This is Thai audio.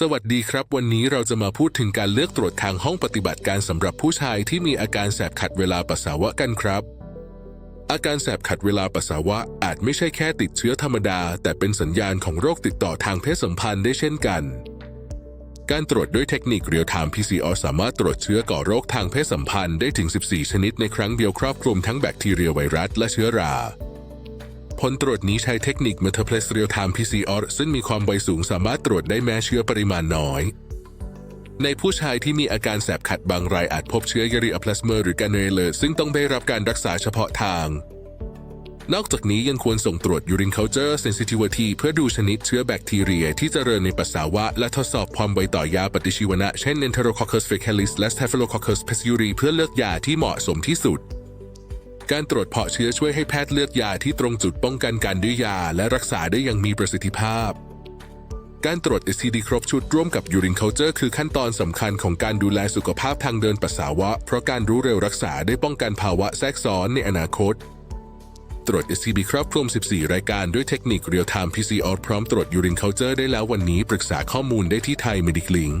สวัสดีครับ วันนี้เราจะมาพูดถึงการเลือกตรวจทางห้องปฏิบัติการสำหรับผู้ชายที่มีอาการแสบขัดเวลาปัสสาวะกันครับ อาการแสบขัดเวลาปัสสาวะอาจไม่ใช่แค่ติดเชื้อธรรมดา แต่เป็นสัญญาณของโรคติดต่อทางเพศสัมพันธ์ได้เช่นกัน การตรวจด้วยเทคนิคเรียลไทม์ PCR สามารถตรวจเชื้อก่อโรคทางเพศสัมพันธ์ได้ถึง 14 ชนิดในครั้งเดียวครอบคลุมทั้งแบคทีเรียไวรัสและเชื้อรา ผลตรวจนี้ใช้เทคนิค Metaplex Real Time PCR ซึ่งมีความไวสูงสามารถตรวจได้แม้เชื้อปริมาณน้อย ในผู้ชายที่มีอาการแสบขัดบางรายอาจพบเชื้อ y a r i a p l a s m a หรือการเนเลอร์ซึ่งต้องได้รับการรักษาเฉพาะทาง นอกจากนี้ยังควรส่งตรวจ urine culture sensitivity เพื่อดูชนิดเชื้อแบคทีเรียที่เจริญในปัสสาวะ และทดสอบความไวต่อยาปฏิชีวนะ เช่น Enterococcus faecalis และ Staphylococcus purpurea เพื่อเลือกยาที่เหมาะสมที่สุด การตรวจเพาะเชื้อช่วยให้แพทย์เลือกยาที่ตรงจุดป้องกันการดื้อยา และรักษาได้อย่างมีประสิทธิภาพ การตรวจ STD ครบชุดร่วมกับ urine culture คือขั้นตอนสำคัญของการดูแลสุขภาพทางเดินปัสสาวะ เพราะการรู้เร็วรักษาได้ป้องกันภาวะแทรกซ้อนในอนาคต ตรวจ STB ครอบคลุม 14 รายการด้วยเทคนิค Real Time PCR พร้อมตรวจ urine culture ได้แล้ววันนี้ปรึกษาข้อมูลได้ที่ไทย Mediclink